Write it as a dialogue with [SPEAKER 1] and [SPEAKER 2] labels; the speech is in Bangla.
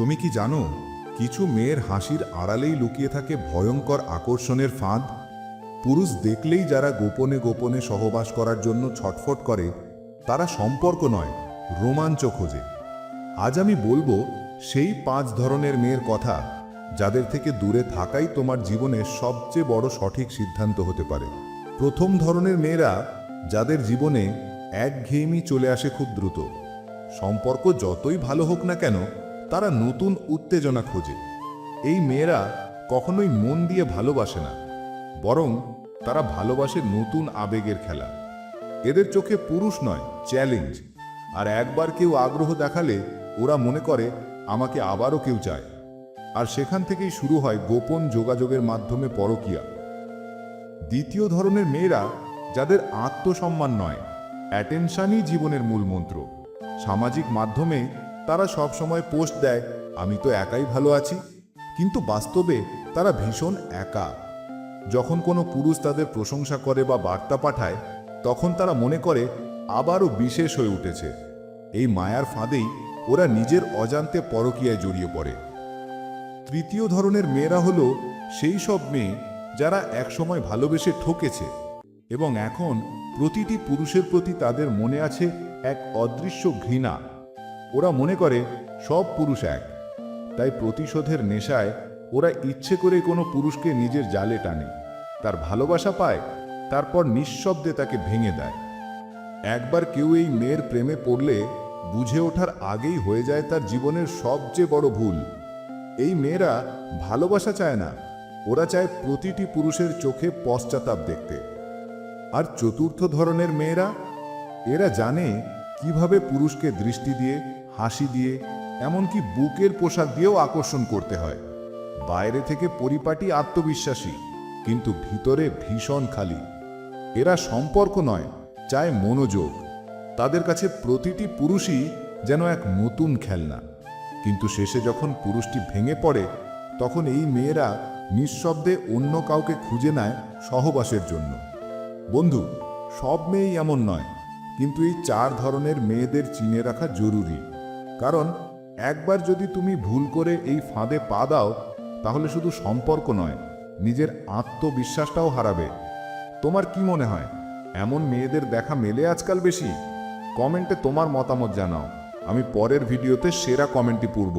[SPEAKER 1] তুমি কি জানো, কিছু মেয়ের হাসির আড়ালেই লুকিয়ে থাকে ভয়ঙ্কর আকর্ষণের ফাঁদ? পুরুষ দেখলেই যারা গোপনে গোপনে সহবাস করার জন্য ছটফট করে, তারা সম্পর্ক নয়, রোমাঞ্চ খোঁজে। আজ আমি বলব, সেই পাঁচ ধরনের মেয়ের কথা, যাদের থেকে দূরে থাকাই তোমার জীবনের সবচেয়ে বড় সঠিক সিদ্ধান্ত হতে পারে। প্রথম ধরনের মেয়েরা, যাদের জীবনে একঘেয়েমি চলে আসে খুব দ্রুত। সম্পর্ক যতই ভালো হোক না কেন তারা নতুন উত্তেজনা খোঁজে। এই মেয়েরা কখনোই মন দিয়ে ভালোবাসে না, বরং তারা ভালোবাসে নতুন আবেগের খেলা। এদের চোখে পুরুষ নয়, চ্যালেঞ্জ। আর একবার কেউ আগ্রহ দেখালে ওরা মনে করে, আমাকে আবারও কেউ চায়। আর সেখান থেকেই শুরু হয় গোপন যোগাযোগের মাধ্যমে পরকীয়া। দ্বিতীয় ধরনের মেয়েরা যাদের আত্মসম্মান নয়, অ্যাটেনশনই জীবনের মূল মন্ত্র। সামাজিক মাধ্যমে তারা সব সময় পোস্ট দেয়, আমি তো একাই ভালো আছি। কিন্তু বাস্তবে তারা ভীষণ একা। যখন কোনো পুরুষ তাদের প্রশংসা করে বা বার্তা পাঠায়, তখন তারা মনে করে, আবারও বিশেষ হয়ে উঠেছে। এই মায়ার ফাঁদেই ওরা নিজের অজান্তে পরকীয়ায় জড়িয়ে পড়ে। তৃতীয় ধরনের মেয়েরা হলো সেই সব মেয়ে যারা একসময় ভালোবেসে ঠকেছে এবং এখন প্রতিটি পুরুষের প্রতি তাদের মনে আছে এক অদৃশ্য ঘৃণা। ওরা মনে করে সব পুরুষ এক। তাই প্রতিশোধের নেশায় ওরা ইচ্ছে করে কোনো পুরুষকে নিজের জালে টানে। তার ভালোবাসা পায়, তারপর নিঃশব্দে তাকে ভেঙে দেয়। একবার কেউ এই মেয়ের প্রেমে পড়লে বুঝে ওঠার আগেই হয়ে যায় তার জীবনের সবচেয়ে বড় ভুল। এই মেয়েরা ভালোবাসা চায় না, ওরা চায় প্রতিটি পুরুষের চোখে পশ্চাতাপ দেখতে। আর চতুর্থ ধরনের মেয়েরা? এরা জানে কীভাবে পুরুষকে দৃষ্টি দিয়ে হাসি দিয়ে, এমনকি বুকের পোশাক দিয়েও আকর্ষণ করতে হয়। বাইরে থেকে পরিপাটি আত্মবিশ্বাসী, কিন্তু ভিতরে ভীষণ খালি। এরা সম্পর্ক নয়, চায় মনোযোগ। তাদের কাছে প্রতিটি পুরুষই যেন এক নতুন খেলনা। কিন্তু শেষে যখন পুরুষটি ভেঙে পড়ে, তখন এই মেয়েরা নিঃশব্দে অন্য কাউকে খুঁজে নেয় সহবাসের জন্য। বন্ধু, সব মেয়েই এমন নয়, কিন্তু এই চার ধরনের মেয়েদের চিনে রাখা জরুরি। কারণ একবার যদি তুমি ভুল করে এই ফাঁদে পা দাও, তাহলে শুধু সম্পর্ক নয়, নিজের আত্মবিশ্বাসটাও হারাবে। তোমার কি মনে হয়, এমন মেয়েদের দেখা মেলে আজকাল বেশি? কমেন্টে তোমার মতামত জানাও। আমি পরের ভিডিওতে সেরা কমেন্টটি পূর্ব